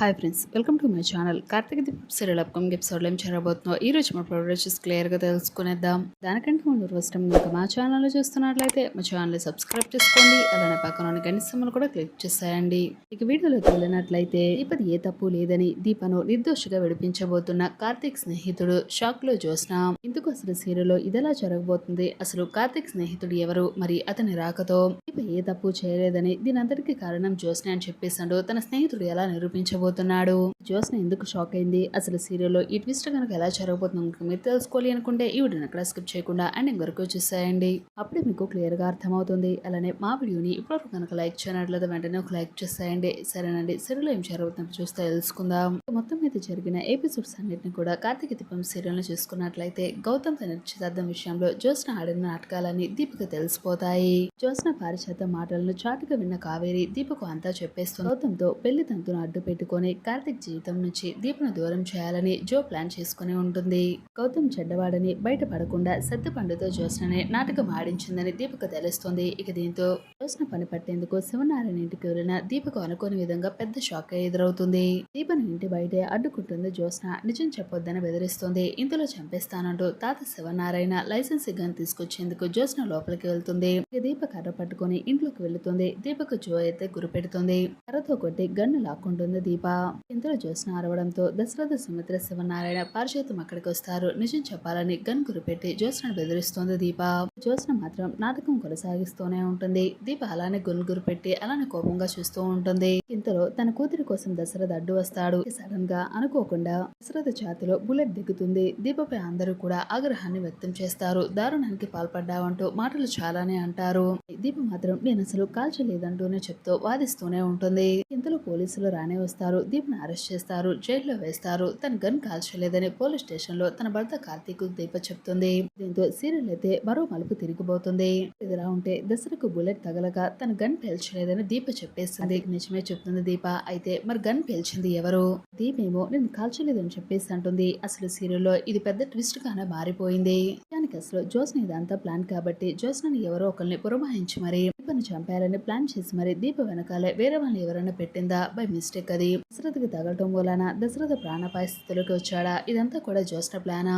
Hi friends welcome to my channel Karthika Deepam serial upcoming ఎపిసోడ్లో ఏం జరగబోతుందో ఈ రోజు మన ప్రోడక్ట్స్ క్లియర్గా తెలుసుకునేద్దాం. దానికంటే ముందు ఫస్ట్ టైం ఇంకా మా ఛానల్లో చూస్తున్నట్లయితే మా ఛానల్ సబ్స్క్రైబ్ చేసుకోండి అలానే పక్కన ఉన్న కూడా క్లిక్ చేసేయండి. ఇక వీడియోలోకి వెళ్ళినట్లయితే దీపది ఏ తప్పు లేదని దీపను నిర్దోషిగా విడిపించబోతున్న కార్తీక్ స్నేహితుడు షాక్లో జోస్న ఇందుకు అసలు సీరియల్లో ఇదెలా జరగబోతుంది? అసలు కార్తీక్ స్నేహితుడు ఎవరు? మరి అతని రాకతో దీప ఏ తప్పు చేయలేదని దీనంతటికి కారణం జోస్న అని చెప్పేసాడు తన స్నేహితుడు ఎలా నిరూపించబోతున్నాడు జోస్న ఎందుకు షాక్ అయింది? అసలు సీరియల్లో ఈ ట్విస్ట్ కనుక ఎలా జరగబోతుందో మీరు తెలుసుకోవాలి అనుకుంటే ఈ వీడియోని అక్కడ స్కిప్ చేయకుండా అండ్ వరకు చూసేయండి. అప్పుడే మీకు క్లియర్గా అర్థమవుతుంది. అలానే మా వీడియోని ఇప్పటివరకు కనుక లైక్ చేయనట్లయితే వెంటనే ఒక లైక్ చేసేయండి. సరేనండి. సీరియల్లో ఏం జరుగుతుందో చూస్తే తెలుసుకుందాం. మొత్తం మీద జరిగిన ఎపిసోడ్స్ అన్నిటిని కూడా కార్తీక దీపం సీరియల్ చూసుకున్నట్లయితే గౌతమ్ తన నిశ్చితార్థం విషయంలో జ్యోత్స్న ఆడిన నాటకాలన్నీ దీపిక తెలిసిపోతాయి. జ్యోత్స్న పారిచేత మాటలను చాటుగా విన్న కావేరి దీపకు అంతా చెప్పేస్తుంది. గౌతమ్తో పెళ్ళి తంతును అడ్డు పెట్టుకొని కార్తిక్ జీవితం నుంచి దీపను దూరం చేయాలని జో ప్లాన్ చేసుకుని ఉంటుంది. గౌతమ్ చెడ్డవాడని బయటపడకుండా సత్తుపండుతో జ్యోత్స్ననే నాటకం ఆడించిందని దీపకు తెలుస్తుంది. ఇక దీంతో జ్యోత్స్న పని పట్టేందుకు శివనారాయణ ఇంటికి వెళ్ళిన దీపకు అనుకోని విధంగా పెద్ద షాక్ ఎదురవుతుంది. దీపను ఇంటి బయటే అడ్డుకుంటుంది జ్యోత్స్న. నిజం చెప్పొద్దని బెదిరిస్తుంది. ఇంతలో చంపేస్తానంటూ తాత శివనారాయణ లైసెన్స్ గన్ తీసుకొచ్చేందుకు జ్యోత్స్న లోపలికి వెళ్తుంది. ఇక దీప కర్ర పట్టుకొని ఇంట్లోకి వెళుతుంది. దీపకు జో అయితే గురిపెడుతుంది కర్రతో కొట్టి గన్ను లాక్కుంటుంది దీప. ఇంతలో జ్యోత్స్న అరవడంతో దశరథ సుమిత్ర శివనారాయణ పారిచేతం అక్కడికి వస్తారు. నిజం చెప్పాలని గన్ గురిపెట్టి జ్యోత్స్నను బెదిరిస్తోంది దీప. జ్యోత్స్న మాత్రం నాటకం కొనసాగిస్తూనే ఉంటుంది. దీప అలానే గొన్ను గురిపెట్టి అలానే కోపంగా చూస్తూ ఉంటుంది. ఇంతలో తన కూతురి కోసం దశరథ అడ్డు వస్తాడు. సడన్గా అనుకోకుండా దశరథ ఛాతిలో బుల్లెట్ దిగుతుంది. దీపపై అందరూ కూడా ఆగ్రహాన్ని వ్యక్తం చేస్తారు. దారుణానికి పాల్పడ్డావంటూ మాటలు చాలానే అంటారు. దీప మాత్రం నేను అసలు కాల్చలేదంటూనే చెప్తూ వాదిస్తూనే ఉంటుంది. ఇంతలో పోలీసులు రానే వస్తారు. దీపను అరెస్ట్ చేస్తారు జైల్లో వేస్తారు. తన గన్ కాల్చలేదని పోలీస్ స్టేషన్లో తన భర్త కార్తీక్ దీప చెప్తుంది. దీంతో సీరియల్ అయితే మరో మలుపు తిరిగిపోతుంది. ఇదిలా ఉంటే దసరకు బుల్లెట్ తగలక తన గన్ పేల్చలేదని దీప చెప్పేస్తుంది. నిజమే చెప్తుంది దీప. అయితే మరి గన్ పేల్చింది ఎవరు? దీపేమో నేను కాల్చలేదని చెప్పేసి అంటుంది. అసలు సీరియల్లో ఇది పెద్ద ట్విస్ట్ గానే మారిపోయింది. దానికి అసలు జోస్న ఇదంతా ప్లాన్ కాబట్టి జోస్నని ఎవరో ఒకరిని పురమాయించి మరి. దీపను చంపాలని ప్లాన్ చేసి మరి దీప వెనకాలే వేరే వాళ్ళని ఎవరైనా పెట్టిందా? బై మిస్టేక్ అది. దశరథకి తగలటం వలన దశరథ ప్రాణ స్థితిలోకి వచ్చాడా? ఇదంతా కూడా జోస్న ప్లానా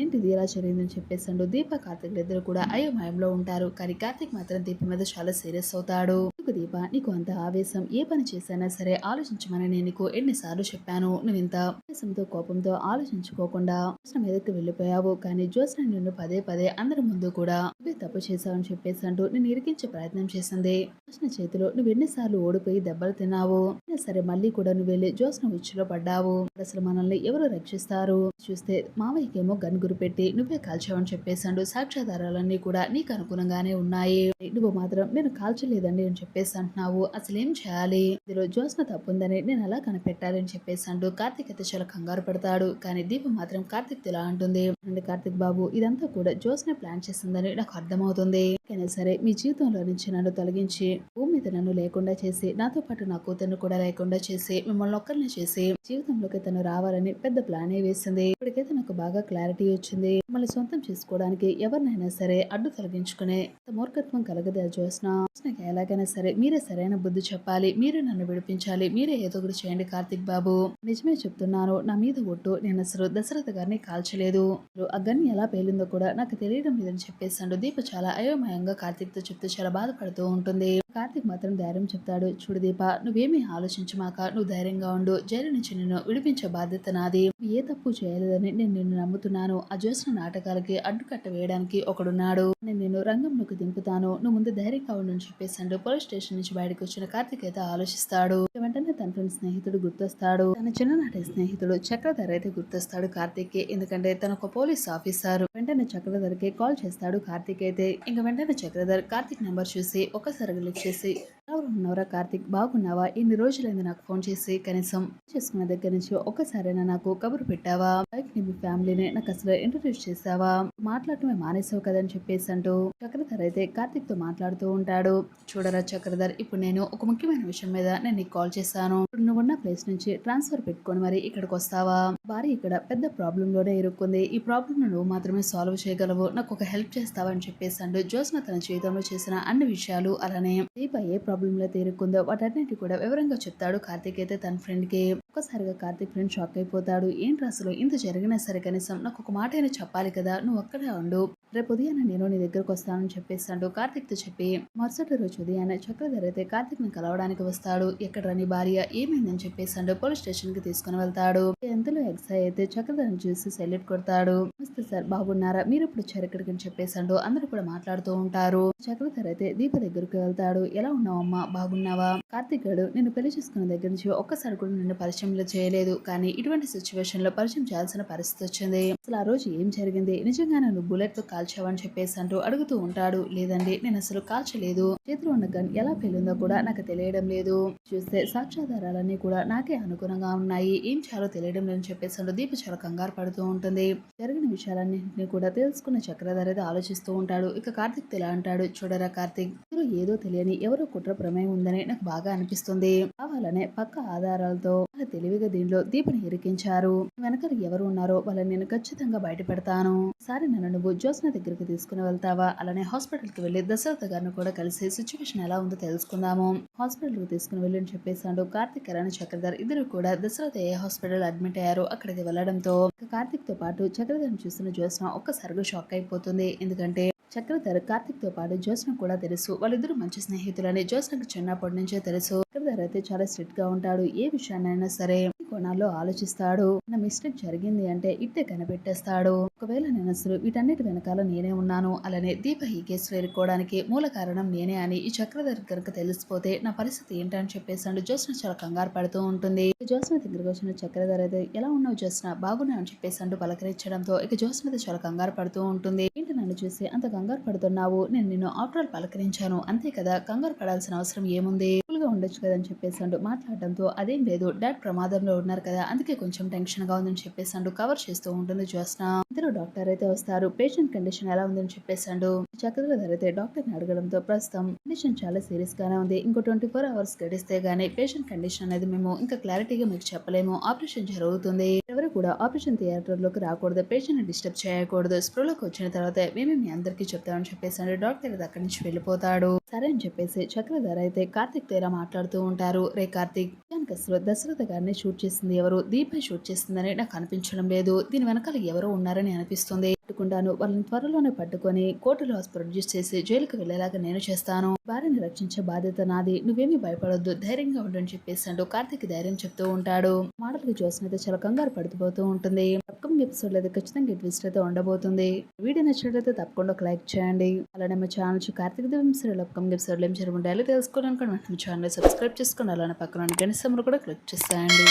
ఏంటిది ఇలా జరిగిందని చెప్పేసాడు దీప కార్తిక్ ఇద్దరు కూడా అయోమయంలో ఉంటారు. కానీ కార్తిక్ మాత్రం దీప మీద చాలా సీరియస్ అవుతాడు. ఎందుకు దీప? నీకు అంత ఆవేశం? ఏ పని చేసినా సరే ఆలోచించమని నేను నీకు ఎన్నిసార్లు చెప్పాను. నువ్వు ఇంత ఆవేశంతో కోపంతో ఆలోచించుకోకుండా అవసరం మీదకి వెళ్ళిపోయావు. కానీ జ్యోత్స్న నిన్ను పదే పదే అందరి ముందు కూడా నువ్వే తప్పు చేశావని చెప్పేసి అంటూ నేను ఇరికించే ప్రయత్నం చేసింది. జ్యోత్స్న చేతిలో నువ్వు ఎన్నిసార్లు ఓడిపోయి దెబ్బలు తిన్నావు. సరే మళ్ళీ కూడా నువ్వు వెళ్ళి జ్యోత్స్న ఉచ్చులో పడ్డావు. అసలు మనల్ని ఎవరు రక్షిస్తారు? చూస్తే మావయ్యకేమో గన్ గురిపెట్టి నువ్వే కాల్చావని చెప్పేసాడు సాక్ష్యాధారాలన్నీ కూడా నీకు అనుగుణంగానే ఉన్నాయి. నువ్వు మాత్రం నేను కాల్చలేదండి అని చెప్పేసి అంటున్నావు అసలు ఏం చేయాలి? ఇందులో జ్యోత్స్న తప్పుందని నేను అలా కనిపెట్టాలి అని చెప్పేసి అంటూ కార్తిక్ అయితే చాలా కంగారు పడతాడు. కానీ దీప మాత్రం కార్తిక్ ఇలా అంటుంది. అండ్ కార్తీక్ బాబు ఇదంతా కూడా జ్యోత్స్న ప్లాన్ చేసిందని నాకు అర్థమవుతుంది. కానీ సరే మీ జీవితంలో నుంచి నన్ను తొలగించి భూమి మీద నన్ను లేకుండా చేసి నాతో పాటు నా కూతురు కూడా లేకుండా చేసి మిమ్మల్ని ఒక్కరిని చేసి జీవితంలోకి తను రావాలని పెద్ద ప్లానే వేసింది. ఇప్పటికైతే నాకు బాగా క్లారిటీ వచ్చింది. మిమ్మల్ని సొంతం చేసుకోవడానికి ఎవరినైనా సరే అడ్డు తొలగించుకునే మూర్ఖత్వం కలగదు జ్యోత్స్న. జ్యోత్స్నకి ఎలాగైనా సరే మీరే సరైన బుద్ధి చెప్పాలి. మీరే నన్ను విడిపించాలి. మీరే ఏదో ఒకటి చేయండి కార్తిక్ బాబు. నిజమే చెప్తున్నాను. నా మీద ఒట్టు. నేను అసలు దశరథ గారిని కాల్చలేదు. అసలు ఆ ఎలా పేలిందో కూడా నాకు తెలియడం లేదని చెప్పేసాడు దీప చాలా అయోమయంగా కార్తిక్తో చెప్తూ చాలా బాధపడుతూ ఉంటుంది. కార్తిక్ మాత్రం ధైర్యం చెప్తాడు. చూడు దీప నువ్వేమీ ఆలోచించమాక నువ్వు ధైర్యంగా ఉండు. జైలు నుంచి నిన్ను విడిపించే బాధ్యత నాది. నువ్వు ఏ తప్పు చేయలేదని నేను నిన్ను నమ్ముతున్నాను. ఆ చేసిన నాటకాలకి అడ్డుకట్ట వేయడానికి ఒకడున్నాడు. నేను నిన్ను రంగంలోకి దింపుతాను. నువ్వు ముందు ధైర్యంగా ఉండు అని చెప్పేసాడు పోలీస్ స్టేషన్ నుంచి బయటకు వచ్చిన కార్తిక్ అయితే ఆలోచిస్తాడు. వెంటనే తన ఫ్రెండ్ స్నేహితుడు గుర్తొస్తాడు. తన చిన్ననాటి స్నేహితుడు చక్రధర్ అయితే గుర్తొస్తాడు కార్తిక్కి ఎందుకంటే తన ఒక పోలీస్ ఆఫీసర్. వెంటనే చక్రధర్కి కాల్ చేస్తాడు కార్తిక్ అయితే. ఇంకా వెంటనే చక్రధర్ కార్తిక్ నెంబర్ చూసి ఒక్కసారిగా లిఫ్ట్ చేసి ఎలా ఉన్నావురా కార్తిక్ బాగున్నావా? ఇన్ని రోజులైంది నాకు ఫోన్ చేసి కనీసం చేసుకున్న దగ్గర నుంచి ఒక్కసారైనా నాకు కబురు పెట్టావా? బైక్ని మీ ఫ్యామిలీని నాకు అసలు ఇంట్రడ్యూస్ చేసావా? మాట్లాడటమే మానేసావు కదని చెప్పేసి అంటూ చక్రధర్ అయితే కార్తిక్తో మాట్లాడుతూ ఉంటాడు. చూడరా చక్రధర్ ఇప్పుడు నేను ఒక ముఖ్యమైన విషయం మీద నేను నీకు కాల్ చేశాను. ఇప్పుడు నువ్వున్న ప్లేస్ నుంచి ట్రాన్స్ఫర్ పెట్టుకొని మరి ఇక్కడికి వస్తావా? భార్య ఇక్కడ పెద్ద ప్రాబ్లం లోనే ఇరుక్కుంది. ఈ ప్రాబ్లం నువ్వు మాత్రమే సాల్వ్ చేయగలవు నాకు ఒక హెల్ప్ చేస్తావని అని చెప్పేసి అంటూ జ్యోత్స్న తన జీవితంలో చేసిన అన్ని విషయాలు అలానే దీప ఏ ప్రాబ్లమ్ ప్రాబ్లంలో తీరుకుందో వాటన్నిటి కూడా వివరంగా చెప్తాడు కార్తీక్. అయితే తన ఫ్రెండ్కి ఒక్కసారిగా కార్తీక్ ఫ్రెండ్ షాక్ అయిపోతాడు. ఏంటి అసలు ఇంత జరిగినా సరే కనీసం నాకు ఒక మాట అయినా చెప్పాలి కదా నువ్వు అక్కడే ఉండు. రేపు ఉదయాన నేను నీ దగ్గరకు వస్తానని చెప్పేస్తాడు కార్తీక్తో చెప్పి మరుసటి రోజు ఉదయాన చక్రధర్ అయితే కార్తీక్ని కలవడానికి వస్తాడు. ఎక్కడ నీ భార్య ఏమైందని చెప్పేసాడు పోలీస్ స్టేషన్కి తీసుకుని వెళ్తాడు. ఎంతలో ఎక్సై అయితే చక్రధర్ని చూసి సెల్యూట్ కొడతాడు. నమస్తే సార్ బాగున్నారా? మీరు ఇప్పుడు వచ్చారు ఇక్కడికి అని చెప్పేసాడు అందరూ కూడా మాట్లాడుతూ ఉంటారు. చక్రధర్ అయితే దీప దగ్గరకు వెళ్తాడు. ఎలా ఉన్నావమ్మా బాగున్నావా? కార్తిక్ గడు నేను పెళ్ళి చేసుకున్న దగ్గర నుంచి ఒక్కసారి కూడా నిన్ను పరిచయంలో చేయలేదు. కానీ ఇటువంటి సిచ్యువేషన్లో పరిచయం చేయాల్సిన పరిస్థితి వచ్చింది. అసలు ఆ రోజు ఏం జరిగింది? నిజంగానే నువ్వు బుల్లెట్తో కాల్చావని చెప్పేసి అంటూ అడుగుతూ ఉంటాడు. లేదండి నేను అసలు కాల్చలేదు. చేతిలో ఉన్న గన్ ఎలా పేలిందో కూడా నాకు తెలియడం లేదు. చూస్తే సాక్ష్యాధారాలన్నీ కూడా నాకే అనుగుణంగా ఉన్నాయి. ఏం చేయాలో తెలియడం లేదని చెప్పేసి అంటూ దీప చాలా కంగారు పడుతూ ఉంటుంది. జరిగిన విషయాలన్నింటినీ కూడా తెలుసుకున్న చక్రధర అయితే ఆలోచిస్తూ ఉంటాడు. ఇక కార్తిక్ ఇలా అంటాడు? చూడరా కార్తిక్ ఏదో తెలియని ఎవరో కుట్ర ప్రమేయం ఉందని నాకు బాగా అనిపిస్తుంది. కావాలనే పక్క ఆధారాలతో చాలా తెలివిగా దీనిలో దీపని ఇరికించారు. వెనకాల ఎవరు ఉన్నారో వాళ్ళని నేను ఖచ్చితంగా బయట పెడతాను సారి నన్ను నువ్వు దర్శన దగ్గరికి తీసుకుని వెళ్తావా? అలానే హాస్పిటల్కి వెళ్ళి దశరథ గారిని కూడా కలిసి సిచ్యువేషన్ ఎలా ఉందో తెలుసుకుందాము. హాస్పిటల్కి తీసుకుని వెళ్ళి అని చెప్పేసాడు కార్తిక్ అరణ్ చక్రధర్ ఇద్దరు కూడా దశరథ ఏ హాస్పిటల్ అడ్మిట్ అయ్యారు అక్కడికి వెళ్ళడంతో కార్తిక్తో పాటు చక్రధర్ని చూస్తున్న జ్యోత్స్న ఒక్కసారిగా షాక్ అయిపోతుంది. ఎందుకంటే చక్రధర్ కార్తిక్తో పాటు జ్యోత్స్న కూడా తెలుసు. వాళ్ళిద్దరూ మంచి స్నేహితులని. జ్యోత్స్నకు చిన్నప్పటి నుంచే తెలుసు. చక్రధర్ అయితే చాలా స్ట్రిక్ట్గా ఉంటాడు. ఏ విషయాన్నైనా సరే కోణాల్లో ఆలోచిస్తాడు. నా మిస్టేక్ జరిగింది అంటే ఇట్టే కనిపెట్టేస్తాడు. ఒకవేళ నేను అసలు వీటన్నిటి వెనకాల నేనే ఉన్నాను. అలానే దీప ఈ వేరుకోవడానికి మూల కారణం నేనే అని ఈ చక్రధర్ కనుక తెలిసిపోతే నా పరిస్థితి ఏంటని చెప్పేసాడు జ్యోత్స్న చాలా కంగారు పడుతూ ఉంటుంది. జ్యోత్స్న దగ్గరకు వచ్చిన చక్రధర్ అయితే ఎలా ఉన్నావు జ్యోత్స్న? బాగున్నావు అని చెప్పేసి అంటూ పలకరించడంతో ఇక జ్యోత్స్న చాలా కంగారు పడుతూ ఉంటుంది. ఏంటి నన్ను చూసి అంత కంగారు పడుతున్నావు? నేను నిన్ను ఆఫ్టర్ ఆల్ పలకరించాను. అంతే కదా? కంగారు పడాల్సిన అవసరం ఏముంది? కూల్ ఉండొచ్చు కదా అని చెప్పేసాడు మాట్లాడడంతో అదేం లేదు డాడ్ ప్రమాదంలో ఉన్నారు కదా అందుకే కొంచెం టెన్షన్గా ఉందని చెప్పేసాడు కవర్ చేస్తూ ఉంటుంది జ్యోత్స్న. ఇద్దరు డాక్టర్ అయితే వస్తారు. పేషెంట్ కండిషన్ ఎలా ఉందని చెప్పేశాడు. చక్రధర్ అయితే డాక్టర్ని అడగడంతో ప్రస్తుతం కండిషన్ చాలా సీరియస్ గానే ఉంది. ఇంకో ట్వంటీ ఫోర్ అవర్స్ గడిస్తే గానీ పేషెంట్ కండిషన్ అనేది మేము ఇంకా క్లారిటీగా మీకు చెప్పలేము. ఆపరేషన్ జరుగుతుంది. ఎవరు కూడా ఆపరేషన్ థియేటర్లోకి రాకూడదు. పేషెంట్ డిస్టర్బ్ చేయకూడదు. స్ప్రోలోకి వచ్చిన తర్వాత మేమే మీ అందరికీ చెప్తామని చెప్పేశాడు. డాక్టర్ అయితే అక్కడి నుంచి వెళ్ళిపోతాడు. సరే అని చెప్పేసి చక్రధర్ అయితే కార్తిక్తో ఇలా మాట్లాడుతూ ఉంటారు. రే కార్తిక్ దానికి అసలు దశరథ గారిని షూట్ చేసింది ఎవరు? దీపై షూట్ చేసిందని నాకు అనిపించడం లేదు. దీని వెనకాల ఎవరో ఉన్నారని అనిపిస్తుంది. పట్టుకుంటాను. వాళ్ళని త్వరలోనే పట్టుకొని కోర్టులో ప్రొడ్యూస్ చేసి జైలుకు వెళ్ళేలాగా నేను చేస్తాను. భార్యని రక్షించే బాధ్యత నాది. నువ్వేమీ భయపడొద్దు. ధైర్యంగా ఉండని అంటూ కార్తిక్ ధైర్యం చెప్తూ ఉంటాడు. మాటలకు అయితే చాలా కంగారు పడిపోతూ ఉంటుంది. అప్కమింగ్ ఎపిసోడ్ అయితే ఖచ్చితంగా ట్విస్ట్ అయితే ఉండబోతుంది. వీడియో నచ్చినట్లయితే తప్పకుండా ఒక లైక్ చేయండి. అలానే మా ఛానల్ కార్తిక్ దేవం సీరియల్ అప్కమింగ్ ఎపిసోడ్ ఏం జరుగుండాలి తెలుసుకోవడానికి మా ఛానల్ సబ్స్క్రైబ్ చేసుకోండి అలానే పక్కన గణిసంలో కూడా క్లిక్ చేసేయండి.